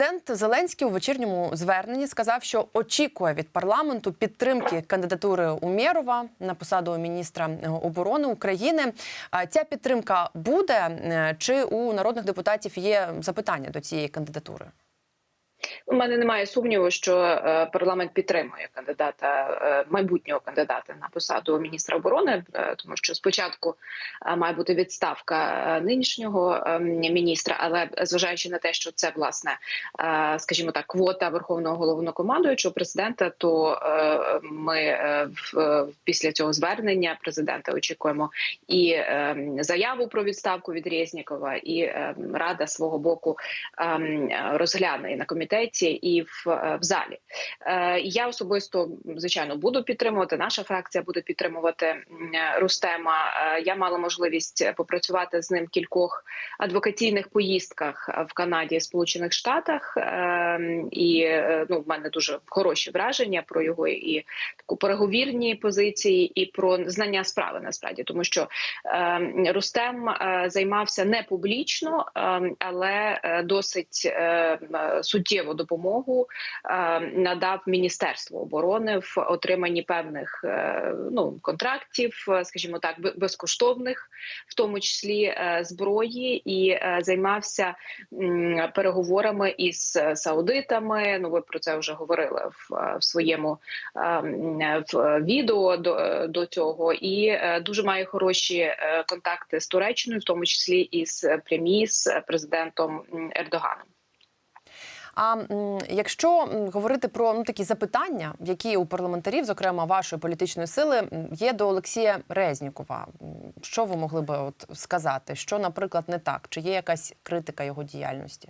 Президент Зеленський у вечірньому зверненні сказав, що очікує від парламенту підтримки кандидатури Умєрова на посаду міністра оборони України. Ця підтримка буде е, чи у народних депутатів є запитання до цієї кандидатури? У мене немає сумніву, що е, парламент підтримує кандидата е, майбутнього кандидата на посаду міністра оборони, е, тому що спочатку має бути відставка нинішнього е, міністра, але зважаючи на те, що це власне, скажімо так, квота верховного головнокомандуючого президента, то ми після цього звернення президента очікуємо і е, заяву про відставку від Резнікова, і е, рада свого боку розгляне на комітеті і в, е, в залі. Е, Я особисто звичайно буду підтримувати. Наша фракція буде підтримувати Рустема. Е, Я мала можливість попрацювати з ним в кількох адвокаційних поїздках в Канаді і Сполучених Штатах. І ну, в мене дуже хороші враження про його і таку переговірні позиції, і про знання справи насправді, тому що Рустем займався не публічно, е, але досить е, суттєву допомогу е, надав Міністерство оборони в отриманні певних е, ну контрактів, е, скажімо так, бе- безкоштовних, в тому числі зброї, і займався переговорами із саудитами. Ну ви про це вже говорили в, в своєму в відео до, до цього, і дуже має хороші контакти з Туреччиною, в тому числі із прямі з президентом Ердоганом. А якщо говорити про ну такі запитання, які у парламентарів, зокрема вашої політичної сили, є до Олексія Резнікова, що ви могли би от сказати? Що, наприклад, не так? Чи є якась критика його діяльності?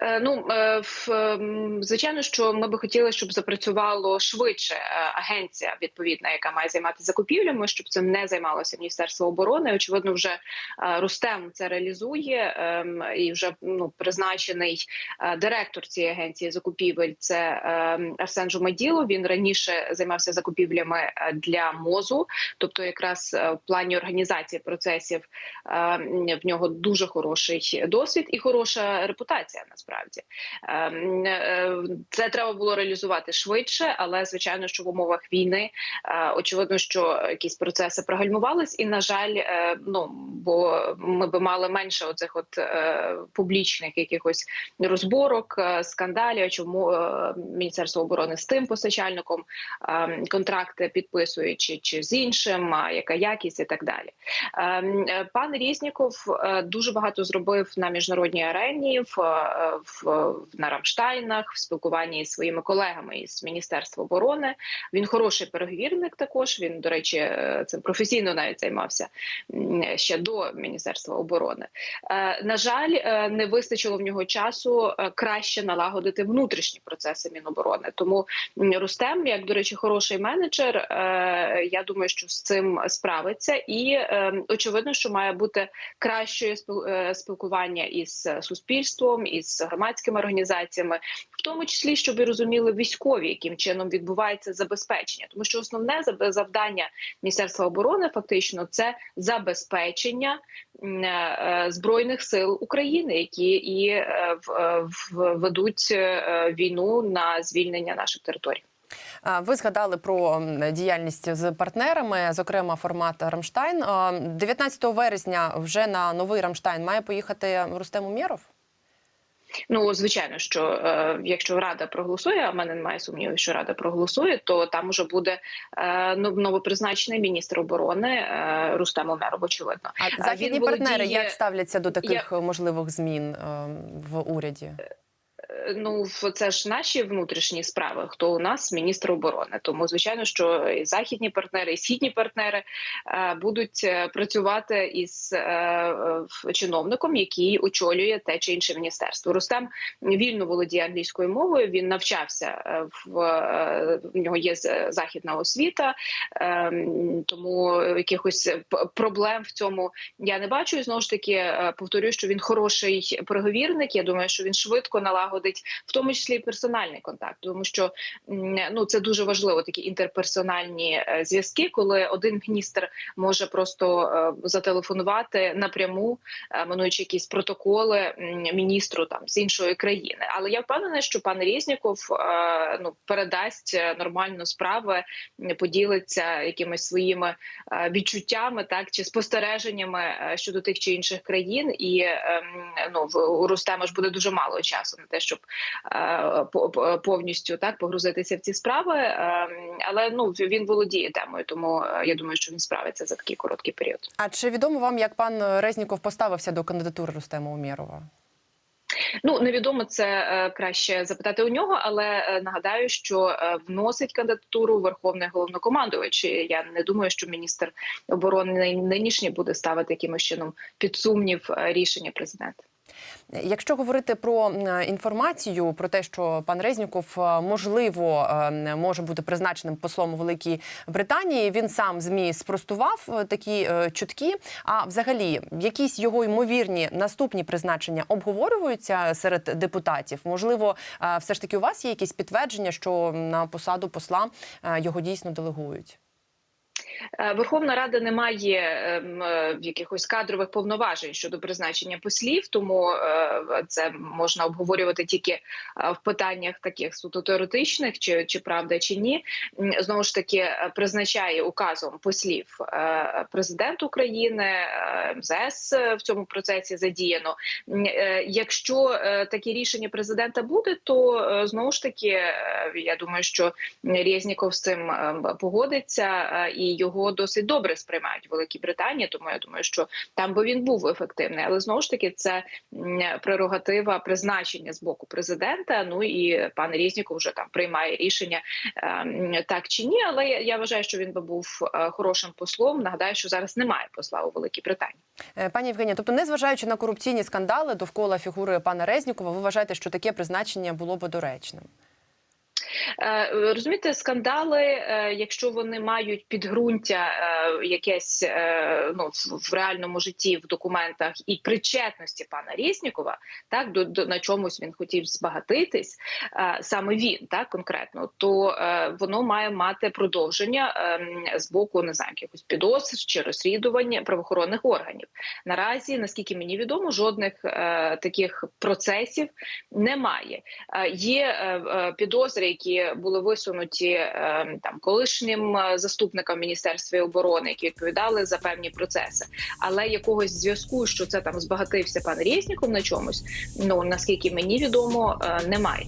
Е, Ну е, ем, звичайно, що ми би хотіли, щоб запрацювало швидше е, агенція відповідна, яка має займатися закупівлями, щоб цим не займалося Міністерство оборони. Очевидно, вже Рустем це реалізує ем, і вже ну призначений директор цієї агенції закупівель. Це ем, Арсен Жумаділо. Він раніше займався закупівлями для мозу, тобто, якраз в плані організації процесів е, в нього дуже хороший досвід і хороша репутація. Насправді Ем, е, це треба було реалізувати швидше, але звичайно, що в умовах війни е, очевидно, що якісь процеси прогальмувались, і на жаль, е, ну бо ми би мали менше оцих от публічних якихось розборок, скандалів. Чому міністерство оборони з тим постачальником е, контракти підписує, чи, з іншим, яка якість і так далі. Ем, Пан Різніков дуже багато зробив на міжнародній арені в, в на Рамштайнах, в спілкуванні зі своїми колегами із міністерства оборони. Він хороший переговірник. Також він, до речі, е, цим професійно навіть займався ще до міністерства оборони. Е, На жаль, е, не вистачило в нього часу краще налагодити внутрішні процеси Міноборони. Тому Рустем, як до речі, хороший менеджер. Я думаю, що з цим справиться, і е, очевидно, що має бути краще спіл- спілкування із суспільством, із громадськими організаціями, в тому числі, щоб розуміли військові, яким чином відбувається забезпечення, тому що основне завдання Міністерства оборони фактично це забезпечення е, збройних сил України, які і е, е, ведуть війну на звільнення наших територій. Ви згадали про діяльність з партнерами, зокрема формат Рамштайн. А, 19 вересня вже на новий Рамштайн має поїхати Рустем Умєров? Ну звичайно, що е, якщо рада проголосує, а в мене немає сумнівів, що рада проголосує, то там уже буде е, ну, новопризначений міністр оборони е, Рустем Умеров, очевидно. А він західні партнери володіє- як ставляться до таких можливих змін е, в уряді? Е, Ну це ж наші внутрішні справи. Хто у нас міністр оборони? Тому звичайно, що і західні партнери, і східні партнери е, будуть е, працювати із чиновником, який очолює те чи інше міністерство. Рустем вільно володіє англійською мовою. Він навчався в, в нього є західна освіта, тому якихось проблем в цьому я не бачу. І знову ж таки повторюю, що він хороший переговірник. Я думаю, що він швидко налагодить навіть в тому числі і персональний контакт, тому що ну це дуже важливо, такі інтерперсональні е, зв'язки, коли один міністр може просто е, зателефонувати напряму, е, минуючи якісь протоколи міністру там з іншої країни. Але я впевнена, що пан Резніков е, ну передасть нормально справи, поділиться якимись своїми відчуттями, так чи спостереженнями щодо тих чи інших країн, і ем, ну у Рустема ж буде дуже мало часу на те, щоб е, по- по- повністю так погрузитися в ці справи. Ем, Але ну він володіє темою, тому е, я думаю, що він справиться за такий короткий період. А чи відомо вам, як пан Резніков поставився до кандидатури Рустема Умєрова? Ну невідомо це е, краще запитати у нього, але е, нагадаю, що е, вносить кандидатуру Верховний головнокомандувач. Я не думаю, що міністр оборони нинішній буде ставити якимось чином під сумнів е, рішення президента. Якщо говорити про інформацію про те, що пан Резніков е, можливо е, може бути призначеним послом у Великій Британії, він сам змі спростував е, такі чутки. А взагалі, якісь його ймовірні наступні призначення обговорюються серед депутатів? Можливо, все ж таки у вас є якісь підтвердження, що на посаду посла його дійсно делегують? Е, Верховна Рада не має ем, е, якихось кадрових повноважень щодо призначення послів, тому е, це можна обговорювати тільки в питаннях таких суто теоретичних, чи, чи правда, чи ні. Знову ж таки, призначає указом послів президент України, МЗС в цьому процесі задіяно. Якщо таке рішення президента буде, то знову ж таки я думаю, що Резніков з цим погодиться і його досить добре сприймають в Великій Британії. Тому я думаю, що там би він був ефективний. Але знову ж таки, це прерогатива призначення з боку президента. Ну і пан Резніков вже там приймає рішення е, так чи ні. Але я, я вважаю, що він би був е, хорошим послом. Нагадаю, що зараз немає посла у Великій Британії. Е, Пані Євгенія, тобто, незважаючи на корупційні скандали довкола фігури пана Резнікова, ви вважаєте, що таке призначення було би доречним? Е, Розумієте, скандали, е, якщо вони мають підґрунтя е, якесь ну в- реальному житті в документах і причетності пана Резнікова, так до, до на чомусь він хотів збагатитись, саме він так конкретно, то воно має мати продовження е, з боку не знаю, якихось підозр чи розслідування правоохоронних органів. Наразі, наскільки мені відомо, жодних таких процесів немає. Є підозри, які були висунуті е, там колишнім е, заступникам міністерства оборони, які відповідали за певні процеси, але якогось зв'язку, що це там збагатився пан Резніков на чомусь, ну наскільки мені відомо, е, немає.